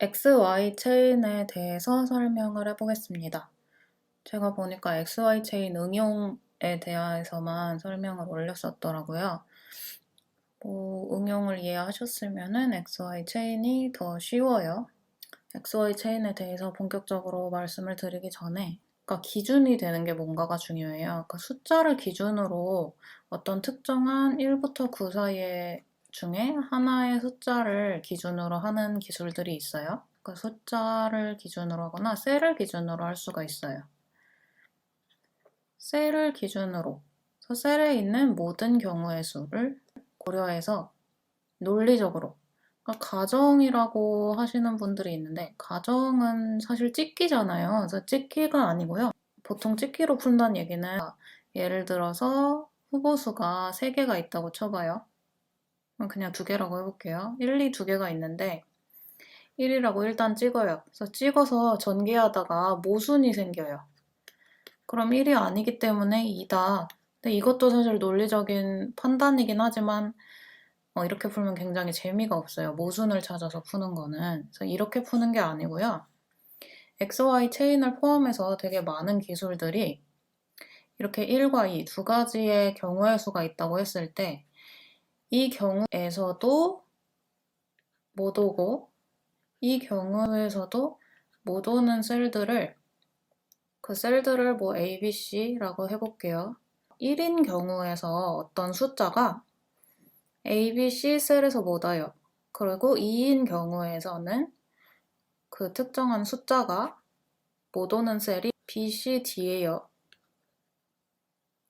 XY 체인에 대해서 설명을 해보겠습니다. 제가 보니까 XY 체인 응용에 대해서만 설명을 올렸었더라고요. 뭐 응용을 이해하셨으면은 XY 체인이 더 쉬워요. XY 체인에 대해서 본격적으로 말씀을 드리기 전에 그러니까 기준이 되는 게 뭔가가 중요해요. 그러니까 숫자를 기준으로 어떤 특정한 1부터 9 사이에 중에 하나의 숫자를 기준으로 하는 기술들이 있어요. 그러니까 숫자를 기준으로 하거나 셀을 기준으로 할 수가 있어요. 셀을 기준으로 셀에 있는 모든 경우의 수를 고려해서 논리적으로 그러니까 가정이라고 하시는 분들이 있는데 가정은 사실 찍기잖아요. 그래서 찍기가 아니고요. 보통 찍기로 푼다는 얘기는 예를 들어서 후보수가 3개가 있다고 쳐봐요. 그냥 두 개라고 해볼게요. 1, 2 두 개가 있는데 1이라고 일단 찍어요. 그래서 찍어서 전개하다가 모순이 생겨요. 그럼 1이 아니기 때문에 2다. 근데 이것도 사실 논리적인 판단이긴 하지만 어, 이렇게 풀면 굉장히 재미가 없어요. 모순을 찾아서 푸는 거는. 그래서 이렇게 푸는 게 아니고요. XY 체인을 포함해서 되게 많은 기술들이 이렇게 1과 2 두 가지의 경우의 수가 있다고 했을 때 이 경우에서도 못 오고 이 경우에서도 못 오는 셀들을 그 셀들을 뭐 A, B, C라고 해볼게요. 1인 경우에서 어떤 숫자가 A, B, C 셀에서 못 와요. 그리고 2인 경우에서는 그 특정한 숫자가 못 오는 셀이 B, C, D예요.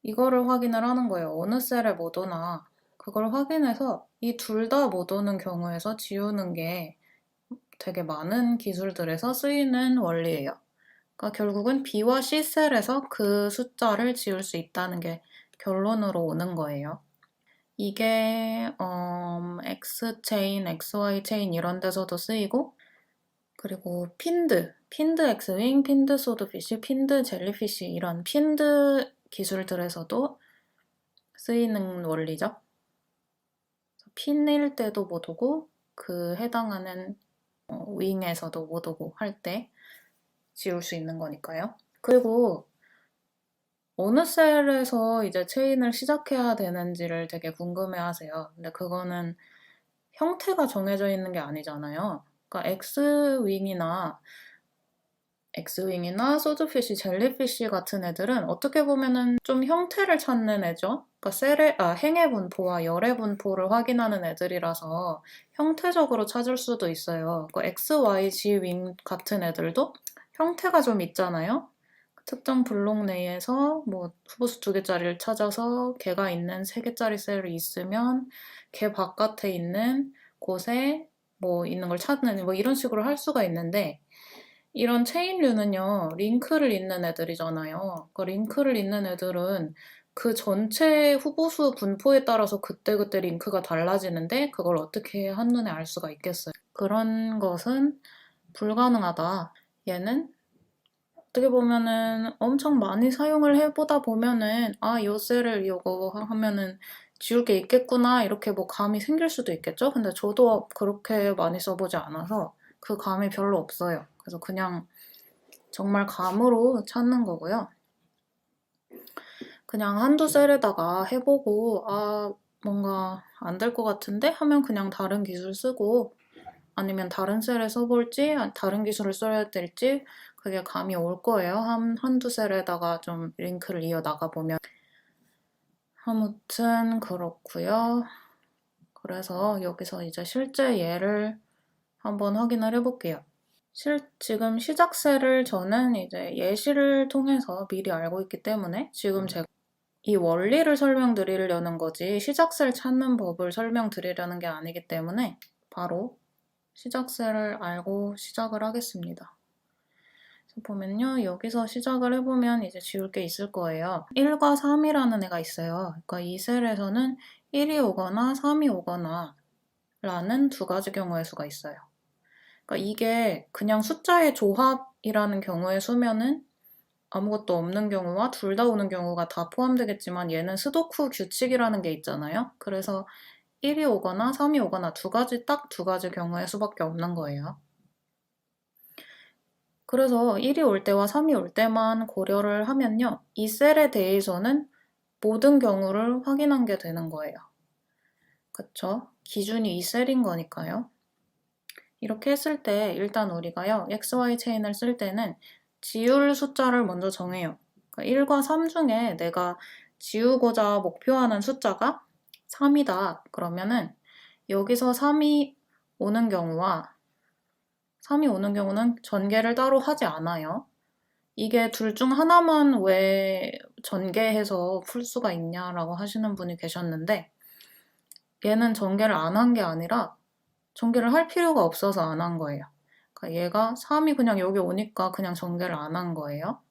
이거를 확인을 하는 거예요. 어느 셀에 못 오나 그걸 확인해서 이 둘 다 못 오는 경우에서 지우는 게 되게 많은 기술들에서 쓰이는 원리예요. 그러니까 결국은 B와 C 셀에서 그 숫자를 지울 수 있다는 게 결론으로 오는 거예요. 이게 음, X 체인, XY 체인 이런 데서도 쓰이고 그리고 핀드, 핀드 엑스윙, 핀드 소드피쉬, 핀드 젤리피쉬 이런 핀드 기술들에서도 쓰이는 원리죠. 핀일 때도 못 오고 그 해당하는 어, 윙에서도 못 오고 할 때 지울 수 있는 거니까요. 그리고 어느 셀에서 이제 체인을 시작해야 되는지를 되게 궁금해 하세요. 근데 그거는 형태가 정해져 있는 게 아니잖아요. 그러니까 X윙이나 엑스윙이나 소드피쉬, 젤리피쉬 같은 애들은 어떻게 보면은 좀 형태를 찾는 애죠. 그러니까 셀의, 아, 행의 분포와 열의 분포를 확인하는 애들이라서 형태적으로 찾을 수도 있어요. 그 X, Y, G 윙 같은 애들도 형태가 좀 있잖아요. 특정 블록 내에서 뭐 후보수 두 개짜리를 찾아서 개가 있는 세 개짜리 셀이 있으면 개 바깥에 있는 곳에 뭐 있는 걸 찾는 뭐 이런 식으로 할 수가 있는데 이런 체인류는요, 링크를 잇는 애들이잖아요. 그 링크를 잇는 애들은 그 전체 후보수 분포에 따라서 그때그때 링크가 달라지는데 그걸 어떻게 한눈에 알 수가 있겠어요. 그런 것은 불가능하다. 얘는 어떻게 보면은 엄청 많이 사용을 해보다 보면은 아, 요 셀을 이거 하면은 지울 게 있겠구나 이렇게 뭐 감이 생길 수도 있겠죠? 근데 저도 그렇게 많이 써보지 않아서 그 감이 별로 없어요. 그래서 그냥 정말 감으로 찾는 거고요. 그냥 한두 셀에다가 해보고 아 뭔가 안 될 것 같은데 하면 그냥 다른 기술 쓰고 아니면 다른 셀에 써볼지 다른 기술을 써야 될지 그게 감이 올 거예요. 한, 한두 셀에다가 좀 링크를 이어나가 보면 아무튼 그렇고요. 그래서 여기서 이제 실제 예를 한번 확인을 해볼게요. 실, 지금 시작세를 저는 이제 예시를 통해서 미리 알고 있기 때문에 지금 제가 이 원리를 설명드리려는 거지 시작세를 찾는 법을 설명드리려는 게 아니기 때문에 바로 시작세를 알고 시작을 하겠습니다. 보면요. 여기서 시작을 해보면 이제 지울 게 있을 거예요. 1과 3이라는 애가 있어요. 그러니까 이 셀에서는 1이 오거나 3이 오거나 라는 두 가지 경우의 수가 있어요. 그러니까 이게 그냥 숫자의 조합이라는 경우의 수면은 아무것도 없는 경우와 둘 다 오는 경우가 다 포함되겠지만 얘는 스도쿠 규칙이라는 게 있잖아요. 그래서 1이 오거나 3이 오거나 두 가지 딱 두 가지 경우의 수밖에 없는 거예요. 그래서 1이 올 때와 3이 올 때만 고려를 하면요. 이 셀에 대해서는 모든 경우를 확인한 게 되는 거예요. 그쵸? 기준이 이 셀인 거니까요. 이렇게 했을 때 일단 우리가요. XY 체인을 쓸 때는 지울 숫자를 먼저 정해요. 그러니까 1과 3 중에 내가 지우고자 목표하는 숫자가 3이다. 그러면은 여기서 3이 오는 경우와 3이 오는 경우는 전개를 따로 하지 않아요. 이게 둘 중 하나만 왜 전개해서 풀 수가 있냐라고 하시는 분이 계셨는데 얘는 전개를 안 한 게 아니라 전개를 할 필요가 없어서 안 한 거예요. 그러니까 얘가 3이 그냥 여기 오니까 그냥 전개를 안 한 거예요.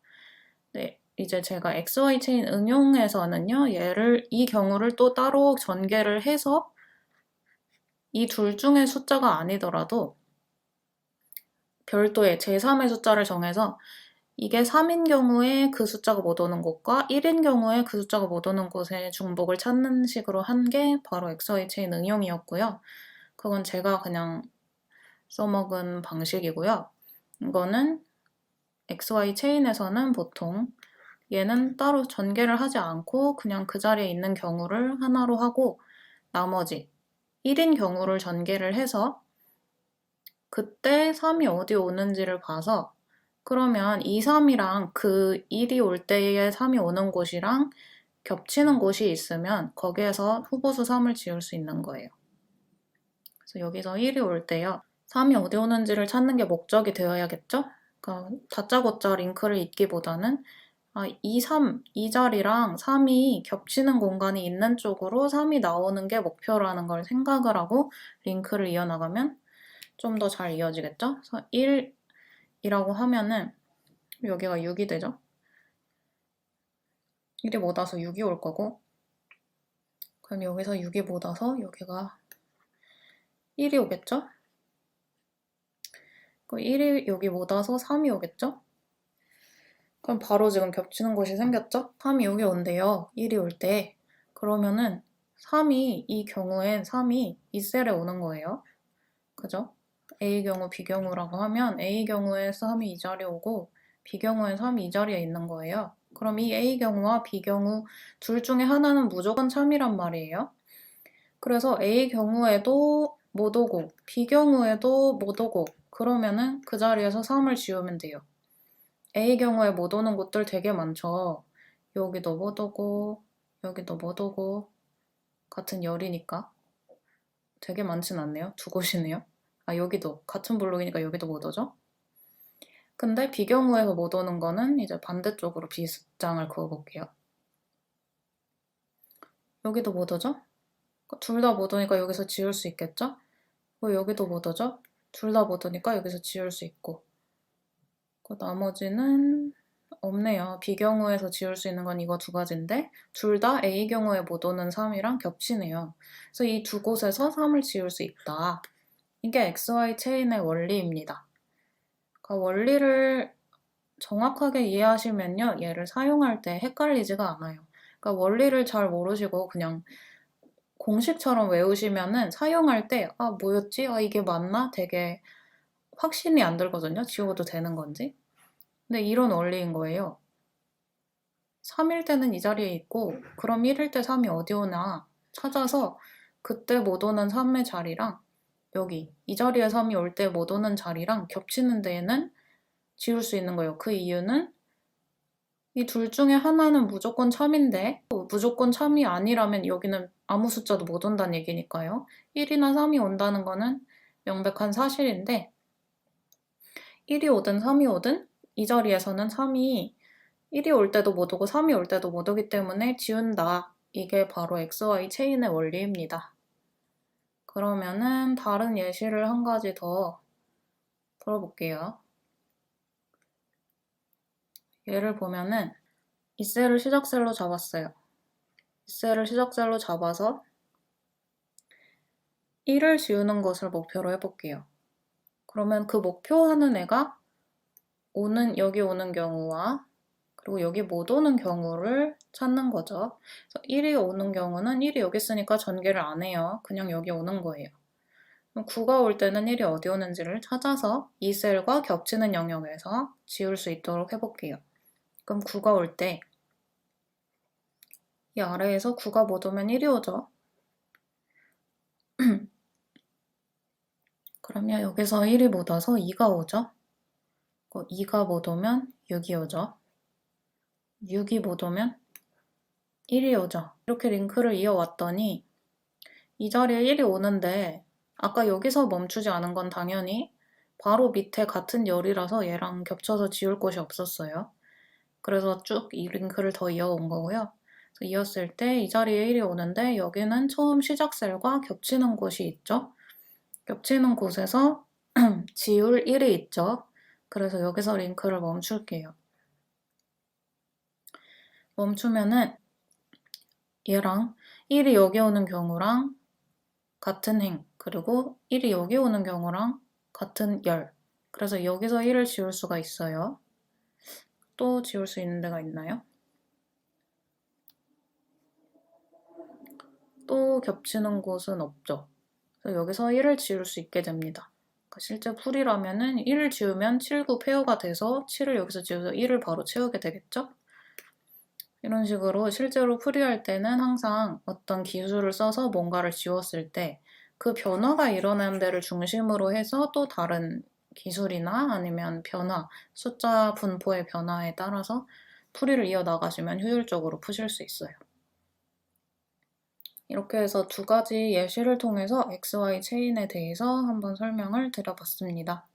네, 이제 제가 XY 체인 응용에서는요, 얘를, 이 경우를 또 따로 전개를 해서 이 둘 중의 숫자가 아니더라도 별도의 제3의 숫자를 정해서 이게 3인 경우에 그 숫자가 못 오는 곳과 1인 경우에 그 숫자가 못 오는 곳의 중복을 찾는 식으로 한 게 바로 XY 체인 응용이었고요. 그건 제가 그냥 써먹은 방식이고요. 이거는 XY 체인에서는 보통 얘는 따로 전개를 하지 않고 그냥 그 자리에 있는 경우를 하나로 하고 나머지 1인 경우를 전개를 해서 그때 3이 어디 오는지를 봐서 그러면 2, 3이랑 그 1이 올 때에 3이 오는 곳이랑 겹치는 곳이 있으면 거기에서 후보수 3을 지울 수 있는 거예요. 그래서 여기서 1이 올 때요. 3이 어디 오는지를 찾는 게 목적이 되어야겠죠? 그러니까 다짜고짜 링크를 잇기보다는 아, 2, 3, 이 자리랑 3이 겹치는 공간이 있는 쪽으로 3이 나오는 게 목표라는 걸 생각을 하고 링크를 이어나가면 좀 더 잘 이어지겠죠? 그래서 1이라고 하면은 여기가 6이 되죠? 1이 못 와서 6이 올 거고 그럼 여기서 6이 못 와서 여기가 1이 오겠죠? 그 1이 여기 못 와서 3이 오겠죠? 그럼 바로 지금 겹치는 곳이 생겼죠? 3이 여기 온대요. 1이 올 때. 그러면은 3이 이 경우엔 3이 이 셀에 오는 거예요. 그죠? A 경우, B 경우라고 하면 A 경우에 3이 이 자리에 오고 B 경우엔 3이 이 자리에 있는 거예요. 그럼 이 A 경우와 B 경우 둘 중에 하나는 무조건 참이란 말이에요. 그래서 A 경우에도 못 오고 B 경우에도 못 오고 그러면은 그 자리에서 3을 지우면 돼요. A 경우에 못 오는 곳들 되게 많죠. 여기도 못 오고 여기도 못 오고 같은 열이니까 되게 많진 않네요. 두 곳이네요. 아 여기도 같은 블록이니까 여기도 못 오죠. 근데 B 경우에서 못 오는 거는 이제 반대쪽으로 B장을 그어볼게요. 여기도 못 오죠? 둘 다 못 오니까 여기서 지울 수 있겠죠? 뭐 여기도 못 오죠? 둘다못 오니까 여기서 지울 수 있고 그 나머지는 없네요. B 경우에서 지울 수 있는 건 이거 두 가지인데 둘 다 A 경우에 못 오는 3이랑 겹치네요. 그래서 이 두 곳에서 3을 지울 수 있다. 이게 XY 체인의 원리입니다. 그러니까 원리를 정확하게 이해하시면요. 얘를 사용할 때 헷갈리지가 않아요. 그러니까 원리를 잘 모르시고 그냥 공식처럼 외우시면은 사용할 때, 아, 뭐였지? 아, 이게 맞나? 되게 확신이 안 들거든요. 지워도 되는 건지. 근데 이런 원리인 거예요. 3일 때는 이 자리에 있고, 그럼 1일 때 3이 어디 오나 찾아서 그때 못 오는 3의 자리랑 여기 이 자리에 3이 올 때 못 오는 자리랑 겹치는 데에는 지울 수 있는 거예요. 그 이유는 이 둘 중에 하나는 무조건 참인데 무조건 참이 아니라면 여기는 아무 숫자도 못 온다는 얘기니까요. 1이나 3이 온다는 거는 명백한 사실인데 1이 오든 3이 오든 이 자리에서는 3이 1이 올 때도 못 오고 3이 올 때도 못 오기 때문에 지운다. 이게 바로 XY 체인의 원리입니다. 그러면은 다른 예시를 한 가지 더 풀어볼게요. 예를 보면은 이 셀을 시작셀로 잡았어요. 이 셀을 시작셀로 잡아서 1을 지우는 것을 목표로 해볼게요. 그러면 그 목표하는 애가 오는 여기 오는 경우와 그리고 여기 못 오는 경우를 찾는 거죠. 그래서 1이 오는 경우는 1이 여기 있으니까 전개를 안 해요. 그냥 여기 오는 거예요. 그럼 9가 올 때는 1이 어디 오는지를 찾아서 이 셀과 겹치는 영역에서 지울 수 있도록 해볼게요. 그럼 9가 올 때 이 아래에서 9가 못 오면 1이 오죠. 그러면 여기서 1이 못 와서 2가 오죠. 2가 못 오면 6이 오죠. 6이 못 오면 1이 오죠. 이렇게 링크를 이어왔더니 이 자리에 1이 오는데 아까 여기서 멈추지 않은 건 당연히 바로 밑에 같은 열이라서 얘랑 겹쳐서 지울 곳이 없었어요. 그래서 쭉 이 링크를 더 이어온 거고요. 이었을 때 이 자리에 1이 오는데 여기는 처음 시작 셀과 겹치는 곳이 있죠. 겹치는 곳에서 지울 1이 있죠. 그래서 여기서 링크를 멈출게요. 멈추면은 얘랑 1이 여기 오는 경우랑 같은 행, 그리고 1이 여기 오는 경우랑 같은 열. 그래서 여기서 1을 지울 수가 있어요. 또 지울 수 있는 데가 있나요? 또 겹치는 곳은 없죠. 여기서 1을 지울 수 있게 됩니다. 그러니까 실제 풀이라면은 1을 지우면 7, 9 페어가 돼서 7을 여기서 지워서 1을 바로 채우게 되겠죠? 이런 식으로 실제로 풀이할 때는 항상 어떤 기술을 써서 뭔가를 지웠을 때 그 변화가 일어나는 데를 중심으로 해서 또 다른 기술이나 아니면 변화, 숫자 분포의 변화에 따라서 풀이를 이어나가시면 효율적으로 푸실 수 있어요. 이렇게 해서 두 가지 예시를 통해서 XY 체인에 대해서 한번 설명을 드려봤습니다.